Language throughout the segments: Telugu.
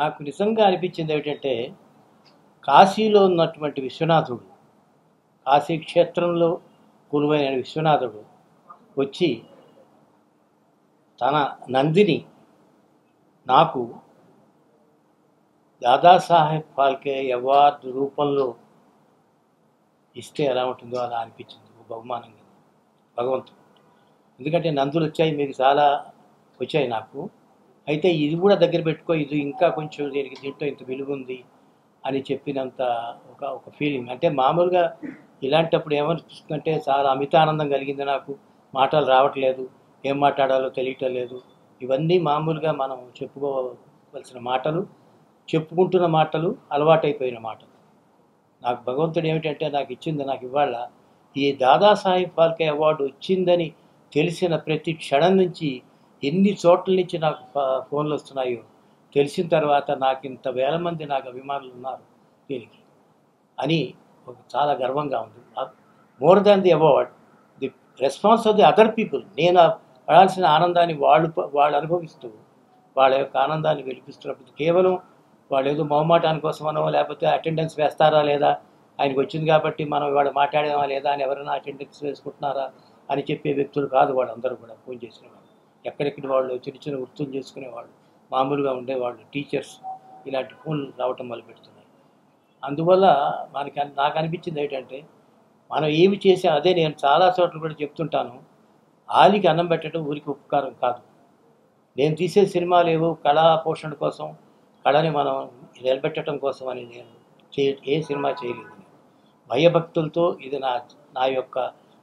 నాకు నిజంగా అనిపించింది ఏమిటంటే కాశీలో ఉన్నటువంటి విశ్వనాథుడు కాశీ క్షేత్రంలో కొలువైన విశ్వనాథుడు వచ్చి తన నందిని నాకు దాదాసాహెబ్ ఫాల్కే అవార్డు రూపంలో ఇస్తే ఎలా ఉంటుందో అలా అనిపించింది. బహుమానంగా భగవంతుడు. ఎందుకంటే నందులు వచ్చాయి మీకు చాలా వచ్చాయి నాకు. అయితే ఇది కూడా దగ్గర పెట్టుకో ఇది ఇంకా కొంచెం దీనికి దీంట్లో ఇంత విలువ ఉంది అని చెప్పినంత ఒక ఒక ఫీలింగ్ అంటే మామూలుగా ఇలాంటప్పుడు ఏమనిపిస్తుందంటే చాలా అమితానందం కలిగింది నాకు మాటలు రావట్లేదు ఏం మాట్లాడాలో తెలియటం లేదు. ఇవన్నీ మామూలుగా మనం చెప్పుకోవలసిన మాటలు చెప్పుకుంటున్న మాటలు అలవాటైపోయిన మాటలు. నాకు భగవంతుడు ఏమిటంటే నాకు ఇచ్చింది నాకు ఇవాళ ఈ దాదాసాహెబ్ ఫాల్కే అవార్డు వచ్చిందని తెలిసిన ప్రతి క్షణం నుంచి ఎన్ని చోట్ల నుంచి నాకు ఫోన్లు వస్తున్నాయో తెలిసిన తర్వాత నాకు ఇంత వేల మంది నాకు అభిమానులు ఉన్నారు దీనికి. అని ఒక చాలా గర్వంగా ఉంది. More than the award the response of the other people. నేను పడాల్సిన ఆనందాన్ని వాళ్ళు వాళ్ళు అనుభవిస్తూ వాళ్ళ యొక్క ఆనందాన్ని వెలిపిస్తున్నప్పుడు కేవలం వాళ్ళు ఏదో మొహమాటాని కోసమనో లేకపోతే అటెండెన్స్ వేస్తారా లేదా ఆయనకు వచ్చింది కాబట్టి మనం ఇవాళ మాట్లాడామా లేదా అని ఎవరైనా అటెండెన్స్ వేసుకుంటున్నారా అని చెప్పే వ్యక్తులు కాదు వాళ్ళందరూ కూడా ఫోన్ చేసిన వాళ్ళు. ఎక్కడెక్కడి వాళ్ళు చిన్న చిన్న వృత్తులు చేసుకునేవాళ్ళు మామూలుగా ఉండేవాళ్ళు టీచర్స్ ఇలాంటి ఫోన్లు రావటం మొదలు పెడుతున్నాయి అందువల్ల మనకి నాకు అనిపించింది ఏంటంటే మనం ఏమి చేసాం అదే నేను చాలా చోట్ల కూడా చెప్తుంటాను ఆలికి అన్నం పెట్టడం ఊరికి ఉపకారం కాదు. నేను తీసే సినిమాలు ఏవో కళా పోషణ కోసం కళని మనం నిలబెట్టడం కోసం అని నేను చే ఏ సినిమా చేయలేదు భయభక్తులతో ఇది నా నా యొక్క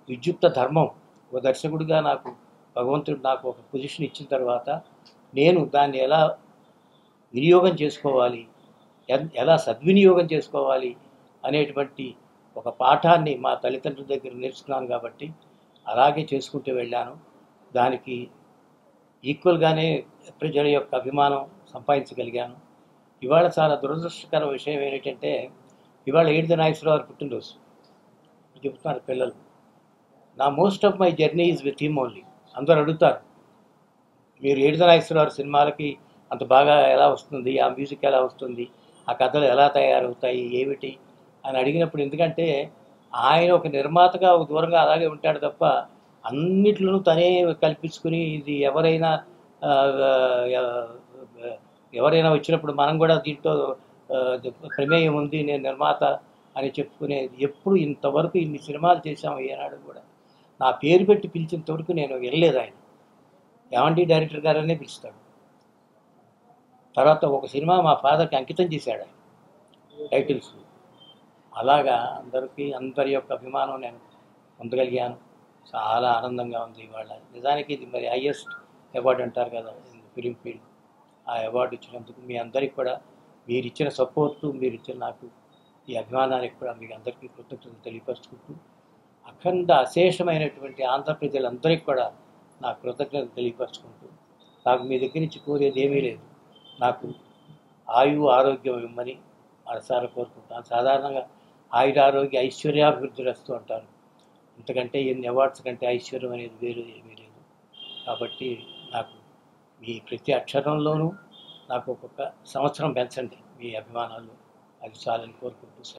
విద్యుక్త ధర్మం. ఒక దర్శకుడిగా నాకు భగవంతుడు నాకు ఒక పొజిషన్ ఇచ్చిన తర్వాత నేను దాన్ని ఎలా వినియోగం చేసుకోవాలి ఎన్- ఎలా సద్వినియోగం చేసుకోవాలి అనేటువంటి ఒక పాఠాన్ని మా తల్లిదండ్రుల దగ్గర నేర్చుకున్నాను కాబట్టి అలాగే చేసుకుంటూ వెళ్ళాను. దానికి ఈక్వల్గానే ప్రజల యొక్క అభిమానం సంపాదించగలిగాను. ఇవాళ చాలా దురదృష్టకర విషయం ఏంటంటే ఇవాళ ఏడు నాగేశ్వరరావు గారి పుట్టినరోజు. చెప్తున్నారు పిల్లలు. నా most of my journey is with him only అందరూ అడుగుతారు మీరు ఏడుద నాగేశ్వరరావు సినిమాలకి? అంత బాగా ఎలా వస్తుంది? ఆ మ్యూజిక్ ఎలా వస్తుంది? ఆ కథలు ఎలా తయారవుతాయి? ఏమిటి? అని అడిగినప్పుడు ఎందుకంటే ఆయన ఒక నిర్మాతగా ఒక దూరంగా అలాగే ఉంటాడు తప్ప అన్నిట్లోనూ తనే కల్పించుకుని ఇది ఎవరైనా ఎవరైనా వచ్చినప్పుడు మనం కూడా దీంట్లో ప్రమేయం ఉంది నేను నిర్మాత అని చెప్పుకునేది ఎప్పుడు ఇంతవరకు ఇన్ని సినిమాలు చేశాము ఏనాడు కూడా. నా పేరు పెట్టి పిలిచినంత వరకు నేను వినలేదు ఆయన. ఏమండి? డైరెక్టర్ గారనే పిలుస్తాడు. తర్వాత ఒక సినిమా మా ఫాదర్కి అంకితం చేశాడు ఆయన. టైటిల్స్. అలాగా అందరికీ అందరి యొక్క అభిమానం నేను పొందగలిగాను. చాలా ఆనందంగా ఉంది ఇవాళ. నిజానికి ఇది మరి హైయెస్ట్ అవార్డు అంటారు కదా ఫిలిం ఫీల్డ్. ఆ అవార్డు ఇచ్చినందుకు మీ అందరికి కూడా మీరు ఇచ్చిన సపోర్టు మీరు ఇచ్చిన నాకు ఈ అభిమానానికి కూడా మీకు అందరికీ కృతజ్ఞతలు తెలియపరుచుకుంటూ అఖండ అశేషమైనటువంటి ఆంధ్ర ప్రజలందరికీ కూడా నా కృతజ్ఞతలు తెలియపరుచుకుంటూ నాకు మీ దగ్గర నుంచి కోరేది ఏమీ లేదు. నాకు ఆయు ఆరోగ్యం ఇమ్మని మనసారా కోరుకుంటాను సాధారణంగా ఆయుర ఆరోగ్య ఐశ్వర్యాభివృద్ధి వస్తూ అంటారు ఇంతకంటే ఎన్ని అవార్డ్స్ కంటే ఐశ్వర్యం అనేది వేరు ఏమీ లేదు. కాబట్టి నాకు మీ ప్రతి అక్షరంలోనూ నాకు ఒక్కొక్క సంవత్సరం పెంచండి. మీ అభిమానాలు అది చాలని కోరుకుంటూ